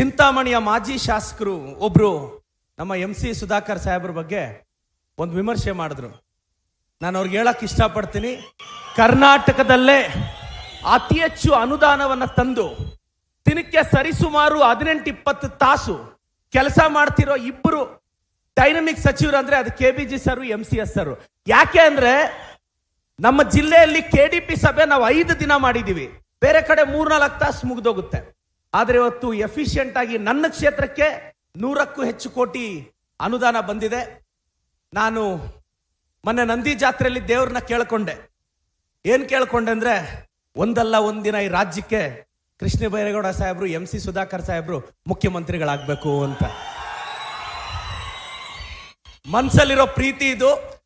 ಚಿಂತಾಮಣಿಯ ಮಾಜಿ ಶಾಸಕರು ಒಬ್ರು ನಮ್ಮ ಎಂ ಸಿ ಸುಧಾಕರ್ ಸಾಹೇಬ್ರ ಬಗ್ಗೆ ಒಂದು ವಿಮರ್ಶೆ ಮಾಡಿದ್ರು. ನಾನು ಅವ್ರಿಗೆ ಹೇಳಕ್ ಇಷ್ಟಪಡ್ತೀನಿ. ಕರ್ನಾಟಕದಲ್ಲೇ ಅತಿ ಹೆಚ್ಚು ಅನುದಾನವನ್ನ ತಂದು ದಿನಕ್ಕೆ ಸರಿಸುಮಾರು ಹದಿನೆಂಟು ಇಪ್ಪತ್ತು ತಾಸು ಕೆಲಸ ಮಾಡ್ತಿರೋ ಇಬ್ಬರು ಡೈನಮಿಕ್ ಸಚಿವರು ಅಂದ್ರೆ ಅದು K B G sir, M C S sir. ಯಾಕೆ ಅಂದ್ರೆ ನಮ್ಮ ಜಿಲ್ಲೆಯಲ್ಲಿ ಕೆ ಡಿ ಪಿ ಸಭೆ ನಾವು ಐದು ದಿನ ಮಾಡಿದೀವಿ. ಬೇರೆ ಕಡೆ ಮೂರ್ನಾಲ್ಕು ತಾಸು ಮುಗ್ದೋಗುತ್ತೆ. ಆದ್ರೆ ಇವತ್ತು ಎಫಿಷಿಯಂಟ್ ಆಗಿ ನನ್ನ ಕ್ಷೇತ್ರಕ್ಕೆ ನೂರಕ್ಕೂ ಹೆಚ್ಚು ಕೋಟಿ ಅನುದಾನ ಬಂದಿದೆ. ನಾನು ಮೊನ್ನೆ ನಂದಿ ಜಾತ್ರೆಯಲ್ಲಿ ದೇವ್ರನ್ನ ಕೇಳ್ಕೊಂಡೆ. ಏನ್ ಕೇಳ್ಕೊಂಡೆ ಅಂದ್ರೆ, ಒಂದಲ್ಲ ಒಂದಿನ ಈ ರಾಜ್ಯಕ್ಕೆ ಕೃಷ್ಣ ಬೈರೇಗೌಡ ಸಾಹೇಬ್ರು, ಎಂ ಸಿ ಸುಧಾಕರ್ ಸಾಹೇಬ್ರು ಮುಖ್ಯಮಂತ್ರಿಗಳಾಗಬೇಕು ಅಂತ. ಮನಸ್ಸಲ್ಲಿರೋ ಪ್ರೀತಿ ಇದು.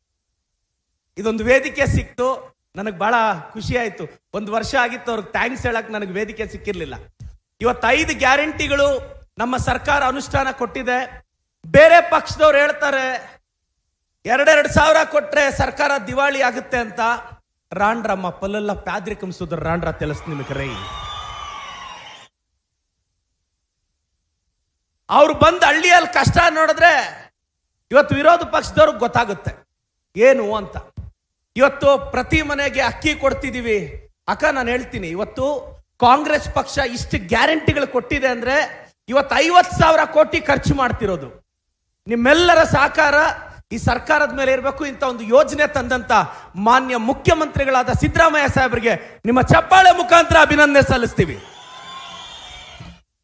ಇದೊಂದು ವೇದಿಕೆ ಸಿಕ್ತು. ನನಗೆ ಬಹಳ ಖುಷಿ ಆಯಿತು. ಒಂದು ವರ್ಷ ಆಗಿತ್ತು ಅವ್ರಿಗೆ ಥ್ಯಾಂಕ್ಸ್ ಹೇಳಕ್ ನನಗೆ ವೇದಿಕೆ ಸಿಕ್ಕಿರ್ಲಿಲ್ಲ. ಇವತ್ತು ಐದು ಗ್ಯಾರಂಟಿಗಳು ನಮ್ಮ ಸರ್ಕಾರ ಅನುಷ್ಠಾನ ಕೊಟ್ಟಿದೆ. ಬೇರೆ ಪಕ್ಷದವ್ರು ಹೇಳ್ತಾರೆ, ಎರಡೆರಡು ಸಾವಿರ ಕೊಟ್ರೆ ಸರ್ಕಾರ ದಿವಾಳಿ ಆಗುತ್ತೆ ಅಂತ. ರಾಣ್ರಮ್ಮ ಪಲ್ಲಲ್ಲ ಪ್ಯಾದ್ರಿ ಸುದ್ರ ರಾಂಡ್ರ ತಿಳಿಸ್ ನಿಮಗೆ ರೈ. ಅವ್ರು ಬಂದು ಹಳ್ಳಿಯಲ್ಲಿ ಕಷ್ಟ ನೋಡಿದ್ರೆ ಇವತ್ತು ವಿರೋಧ ಪಕ್ಷದವ್ರಿಗೆ ಗೊತ್ತಾಗುತ್ತೆ. ಏನು ಅಂತ. ಇವತ್ತು ಪ್ರತಿ ಮನೆಗೆ ಅಕ್ಕಿ ಕೊಡ್ತಿದ್ದೀವಿ ಅಕ್ಕ, ನಾನು ಹೇಳ್ತೀನಿ, ಇವತ್ತು ಕಾಂಗ್ರೆಸ್ ಪಕ್ಷ ಇಷ್ಟು ಗ್ಯಾರಂಟಿಗಳು ಕೊಟ್ಟಿದೆ ಅಂದ್ರೆ ಇವತ್ತು ಐವತ್ತು ಸಾವಿರ ಕೋಟಿ ಖರ್ಚು ಮಾಡ್ತಿರೋದು. ನಿಮ್ಮೆಲ್ಲರ ಸಹಕಾರ ಈ ಸರ್ಕಾರದ ಮೇಲೆ ಇರಬೇಕು, ಇಂಥ ಒಂದು ಯೋಜನೆ ತಂದಂತ ಮಾನ್ಯ ಮುಖ್ಯಮಂತ್ರಿಗಳಾದ ಸಿದ್ದರಾಮಯ್ಯ ಸಾಹೇಬರಿಗೆ ನಿಮ್ಮ ಚಪ್ಪಾಳೆ ಮುಖಾಂತರ ಅಭಿನಂದನೆ ಸಲ್ಲಿಸ್ತೀವಿ.